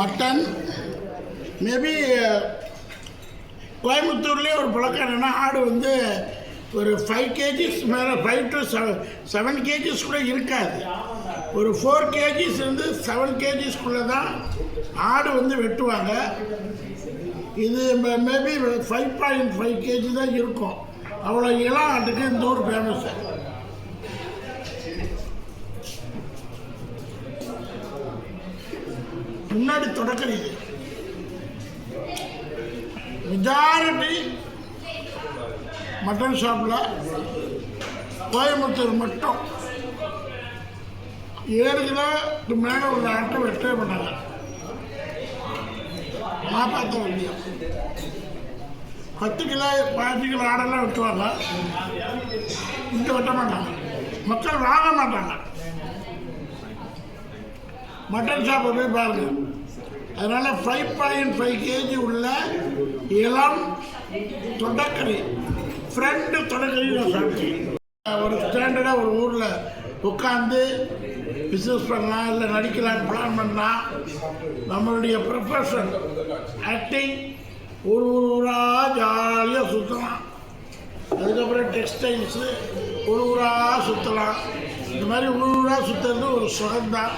Mutton. Maybe கோயம்புத்தூர்லேயே ஒரு பழக்கம் என்னென்னா ஆடு வந்து ஒரு ஃபைவ் கேஜிஸ் மேலே five to seven seven kgs கூட இருக்காது. ஒரு ஃபோர் கேஜிஸ் இருந்து செவன் கேஜிஸ்க்குள்ளே தான் ஆடு வந்து வெட்டுவாங்க. இது maybe five point five kg தான் இருக்கும். அவ்வளோ இளம் ஆட்டுக்கு இந்த ஊர் ஃபேமஸ் முன்னாடி தொடக்கலையே மெஜாரிட்டி மட்டன் ஷாப்பில் கோயம்புத்தூர் மட்டும் ஏழு கிலோக்கு மேலே உள்ள ஆட்டை வெட்டவே பண்ணாங்க நான் பார்த்த பத்து கிலோ பதினஞ்சு கிலோ ஆடெல்லாம் வெட்டுவாங்க. இங்கே வெட்ட மாட்டாங்க. மக்கள் வாங்க மாட்டாங்க. மட்டன் ஷாப்பை போய் பாருங்க. அதனால் ஃபைவ் பாயிண்ட் ஃபைவ் கேஜி உள்ள இளம் தொடக்கறி. ஃப்ரெண்டு தொடக்கறி நான் சாப்பிட்டேன். ஒரு ஸ்டாண்டர்டாக ஒரு ஊரில் உட்காந்து பிஸ்னஸ் பண்ணலாம் இல்லை நடிக்கலாம்னு பிளான் பண்ணால் நம்மளுடைய ப்ரொஃபஷன் ஆக்டிங் ஒரு ஊராக ஜாலியாக சுற்றலாம் அதுக்கப்புறம் டெக்ஸ்டைல்ஸு ஒரு ஊராக சுற்றலாம் இந்த மாதிரி ஊர் ஊராக சுற்றுறது ஒரு சுகம்தான்.